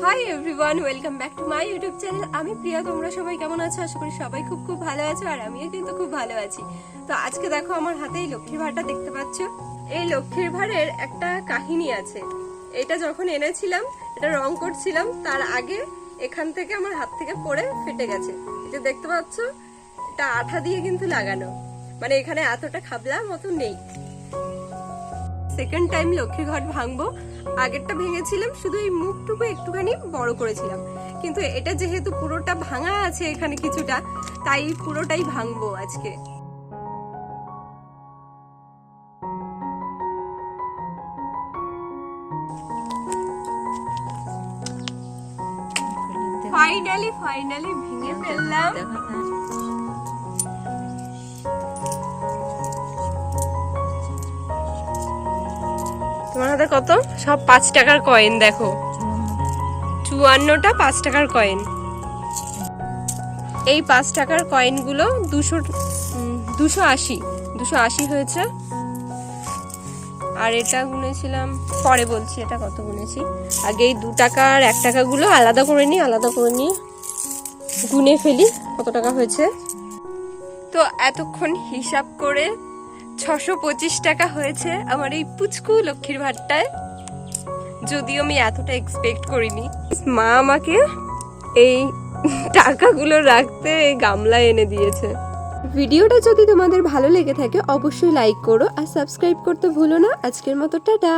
Hi everyone welcome back to my YouTube channel আমি প্রিয়া, তোমরা সবাই কেমন আছো? আশা করি সবাই খুব খুব ভালো আছো আর আমিও কিন্তু খুব ভালো আছি। তো আজকে দেখো আমার হাতে এই লক্ষ্মীর ভাড়টা, দেখতে পাচ্ছ? এই লক্ষ্মীর ভাড়ের একটা কাহিনী আছে। এটা যখন এনেছিলাম, এটা রং করছিলাম, তার আগে এখান থেকে আমার হাত থেকে পড়ে ফেটে গেছে। যে দেখতে পাচ্ছ, এটা আঠা দিয়ে কিন্তু লাগানো। মানে এখানে এতটা খাবলা মতো নেই। সেকেন্ড টাইম লক্ষ্মীর ঘট ভাঙবো। আগেরটা ভেঙেছিলাম শুধু এই মুখটুকু একটুখানি বড় করেছিলাম। কিন্তু এটা যেহেতু পুরোটা ভাঙা আছে এখানে কিছুটা তাই পুরোটাই ভাঙবো আজকে। ফাইনালি ফাইনালি ভেঙে ফেললাম। তোমার হাতে কত? সব পাঁচ টাকার কয়েন দেখো। চুয়ান্নটা পাঁচ টাকার কয়েন এই পাঁচ টাকার কয়েনগুলো দুশো দুশো আশি। দুশো আশি হয়েছে। আর এটা গুনেছিলাম, পরে বলছি এটা কত গুনেছি। আগে এই দু টাকার এক টাকাগুলো আলাদা করে নিই, আলাদা করে নিয়ে গুনে ফেলি, কত টাকা হয়েছে। তো এতক্ষণ হিসাব করে ছশো পঁচিশ টাকা হয়েছে আমার এই পুচকু লক্ষ্মীর ভাটটায়। যদিও আমি এতটা এক্সপেক্ট করিনি। মা আমাকে এই টাকাগুলো রাখতে এই গামলা এনে দিয়েছে। ভিডিওটা যদি তোমাদের ভালো লেগে থাকে, অবশ্যই লাইক করো আর সাবস্ক্রাইব করতে ভুলো না। আজকের মতো টাটা।